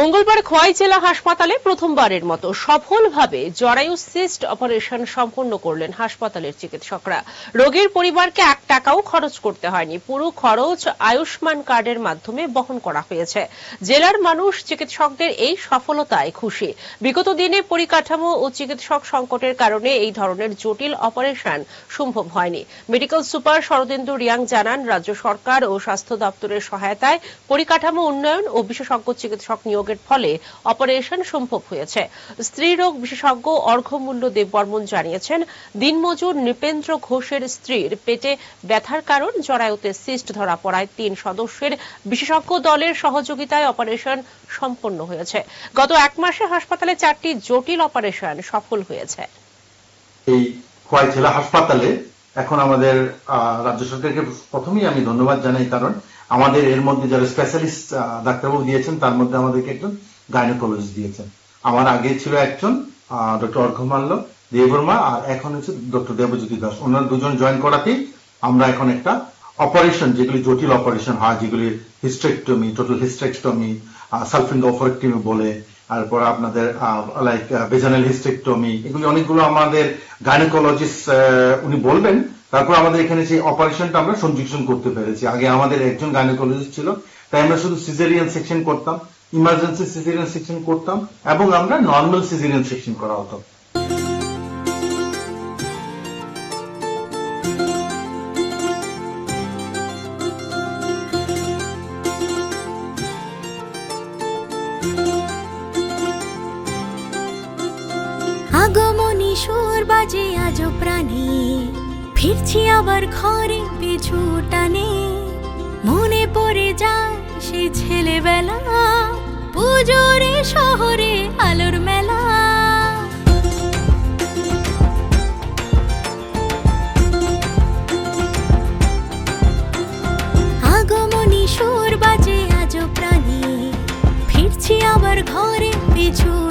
মঙ্গলবার খোয়াই জেলা হাসপাতালে প্রথমবারের মতো সফলভাবে জরায়ু সিস্ট অপারেশন সম্পন্ন করলেন হাসপাতালের চিকিৎসকরা। রোগীর পরিবারকে এক টাকাও খরচ করতে হয়নি। পুরো খরচ আয়ুষ্মান কার্ডের মাধ্যমে বহন করা হয়েছে। জেলার মানুষ চিকিৎসকদের এই সফলতায় খুশি। বিগত দিনে পরিকাঠামো ও চিকিৎসক সংকটের কারণে এই ধরনের জটিল অপারেশন সম্ভব হয়নি। মেডিকেল সুপার শরদেন্দু রিয়াং জানান, রাজ্য সরকার ও স্বাস্থ্য দপ্তরের সহায়তায় পরিকাঠামো উন্নয়ন ও বিশেষজ্ঞ চিকিৎসক নিয়োগের ফলে অপারেশন সম্ভব হয়েছে। স্ত্রীরোগ বিশেষজ্ঞ অর্ঘমূল্য দেববর্মন জানিয়েছেন, দিনমজুর নৃপেন্দ্র ঘোষের স্ত্রীর পেটে ব্যথার কারণ জরায়ুতে সিস্ট ধরা পড়ায় তিন সদস্যের বিশেষজ্ঞ দলের সহযোগিতায় অপারেশন সম্পন্ন হয়েছে। গত এক মাসে হাসপাতালে চারটি জটিল অপারেশন সফল হয়েছে। এই খোয়াই জেলা হাসপাতালে এখন আমাদের রাজ্য সরকারকে প্রথমেই আমি ধন্যবাদ জানাই, কারণ আমাদের এর মধ্যে যারা স্পেশালিস্ট ডাক্তারবাবু দিয়েছেন, তার মধ্যে আমাদেরকে একজন গাইনোকোলজিস্ট দিয়েছেন। আমার আগে ছিল একজন ডক্টর অর্ঘমাল্য দেববর্মা, আর এখন হচ্ছে ডক্টর দেবজ্যোতি দাস। ওনারা দুজন জয়েন করাতেই আমরা এখন একটা অপারেশন যেগুলি জটিল অপারেশন হয়, যেগুলি হিস্ট্রেকটমি টোটাল হিস্ট্রেকটমি সালফিং অফারেক্টমি বলে তারপর আপনাদের লাইক বেজানাল হিস্টেকটমি এগুলি অনেকগুলো আমাদের গাইনোকোলজিস্ট উনি বলবেন। তারপর আমাদের এখানে যে অপারেশনটা আমরা সংযুক্ত করতে পেরেছি। আগে আমাদের একজন গাইনোকোলজিস্ট ছিল, তাই আমরা শুধু সিজেরিয়ান সেকশন করতাম ইমার্জেন্সি সিজেরিয়ান সেকশন করতাম, এবং আমরা নর্মাল সিজেরিয়ান সেকশন করা হতো। সুর বাজে আজ প্রাণে। ফিরছি আবার ঘরে পিছু টানে। মনে পড়ে যায় সে ছেলেবেলা। পুজোরে শহরে আলোর মেলা। আগমনী বাজে আজ ফিরছি আবার ঘরে পিছু